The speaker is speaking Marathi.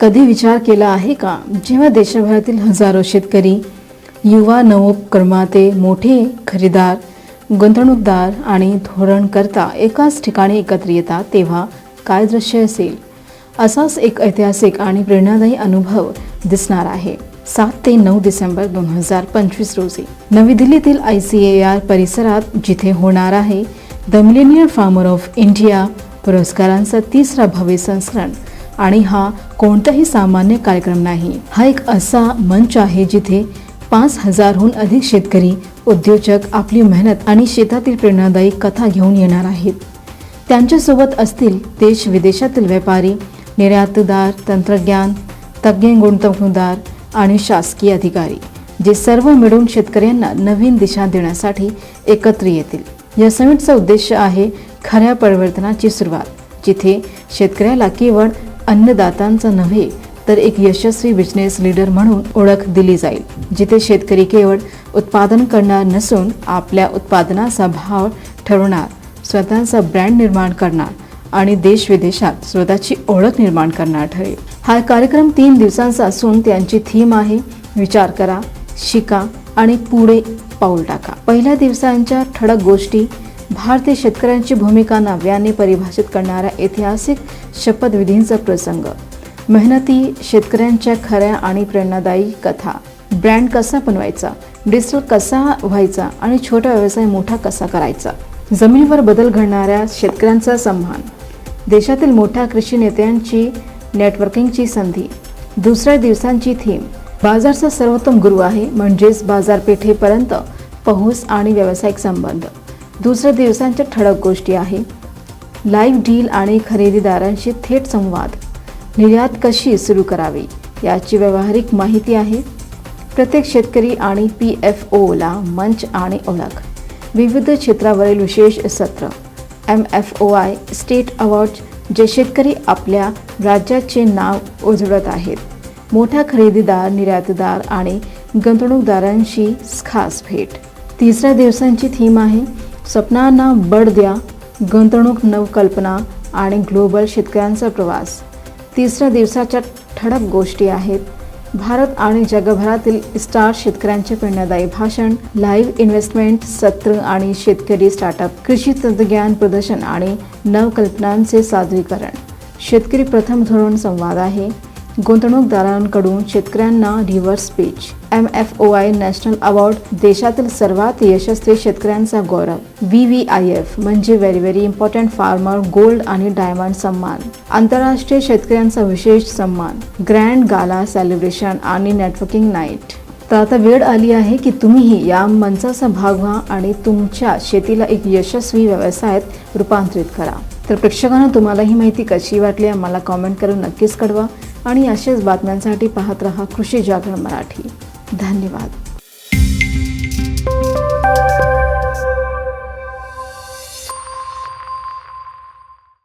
कधी विचार केला आहे का? जेव्हा देशभरातील हजारो शेतकरी युवा नवोपक्रमाते मोठे खरेदार गुंतवणूकदार आणि धोरणकर्ता एकाच ठिकाणी एकत्र येतात तेव्हा काय दृश्य असेल? असाच एक ऐतिहासिक आणि प्रेरणादायी अनुभव दिसणार आहे. सात ते नऊ डिसेंबर दोन हजार पंचवीस रोजी नवी दिल्लीतील आय सी ए आर परिसरात जिथे होणार आहे the millionaire farmer of India पुरस्कारांचा तिसरा भव्य संस्करण आणि हा कोणताही सामान्य कार्यक्रम नाही. हा एक असा मंच आहे जिथे पाच हजारहून अधिक शेतकरी उद्योजक आपली मेहनत आणि शेतातील प्रेरणादायी कथा घेऊन येणार आहेत. त्यांच्यासोबत असतील देश विदेशातील व्यापारी निर्यातदार तंत्रज्ञान तज्ज्ञ गुंतवणूकदार आणि शासकीय अधिकारी जे सर्व मिळून शेतकऱ्यांना नवीन दिशा देण्यासाठी एकत्र येतील. या समिटचा उद्देश आहे खऱ्या परिवर्तनाची सुरुवात जिथे शेतकऱ्याला केवळ अन्नदातांचा नव्हे तर एक यशस्वी बिझनेस लीडर म्हणून ओळख दिली जाईल जिथे शेतकरी केवळ उत्पादन करणार नसून आपल्या उत्पादनाचा भाव ठरवणार स्वतःचा ब्रँड निर्माण करणार आणि देश विदेशात स्वतःची ओळख निर्माण करणार ठरेल. हा कार्यक्रम तीन दिवसांचा असून त्यांची थीम आहे विचार करा शिका आणि पुढे पाऊल टाका. पहिल्या दिवसांच्या ठळक गोष्टी भारतीय शेतकऱ्यांची भूमिका नव्याने परिभाषित करणाऱ्या ऐतिहासिक शपथविधींचा प्रसंग. मेहनती शेतकऱ्यांच्या खऱ्या आणि प्रेरणादायी कथा. ब्रँड कसा बनवायचा? डिजिटल कसा व्हायचा? आणि छोटा व्यवसाय मोठा कसा करायचा? जमिनीवर बदल घडणाऱ्या शेतकऱ्यांचा सन्मान. देशातील मोठ्या कृषी नेत्यांची नेटवर्किंगची संधी. दुसऱ्या दिवसांची थीम बाजारचा सर्वोत्तम गुरु आहे म्हणजेच बाजारपेठेपर्यंत पोहोच आणि व्यावसायिक संबंध. दुसऱ्या दिवसांच्या ठळक गोष्टी आहे. लाईव्ह डील आणि खरेदीदारांशी थेट संवाद. निर्यात कशी सुरू करावी याची व्यावहारिक माहिती आहे. प्रत्येक शेतकरी आणि पी एफ ओला मंच आणि ओळख. विविध क्षेत्रावरील विशेष सत्र. M F O I state award जे शेतकरी आपल्या राज्याचे नाव उजळत आहेत. मोठ्या खरेदीदार निर्यातदार आणि गुंतवणूकदारांशी खास भेट. तिसऱ्या दिवसांची थीम आहे स्वप्नांना बळ द्या गुंतवणूक नवकल्पना आणि ग्लोबल शेतकऱ्यांचा प्रवास. तिसऱ्या दिवसाच्या ठळक गोष्टी आहेत. भारत आणि जगभरातील स्टार शेतकऱ्यांचे प्रेरणादायी भाषण लाईव्ह इन्व्हेस्टमेंट सत्र आणि शेतकरी स्टार्टअप कृषी तंत्रज्ञान प्रदर्शन आणि नवकल्पनांचे सादरीकरण. शेतकरी प्रथम धोरण संवाद आहे. गुंतवणूकदारांकडून शेतकऱ्यांना reverse speech M F O I national award देशातील सर्वात यशस्वी शेतकऱ्यांचा गौरव. व्ही व्ही आय एफ म्हणजे very very important farmer gold आणि डायमंड सन्मान. आंतरराष्ट्रीय शेतकऱ्यांचा विशेष सन्मान. ग्रँड गाला सेलिब्रेशन आणि नेटवर्किंग नाईट तर आता वेळ आली आहे की तुम्हीही या मंचाचा भाग व्हा आणि तुमच्या शेतीला एक यशस्वी व्यवसायात रूपांतरित करा. तर प्रेक्षकांना तुम्हाला ही माहिती कशी वाटली आम्हाला कॉमेंट करून नक्कीच कळवा. आणि अशाच बातम्यांसाठी पाहत रहा कृषी जागरण मराठी. धन्यवाद.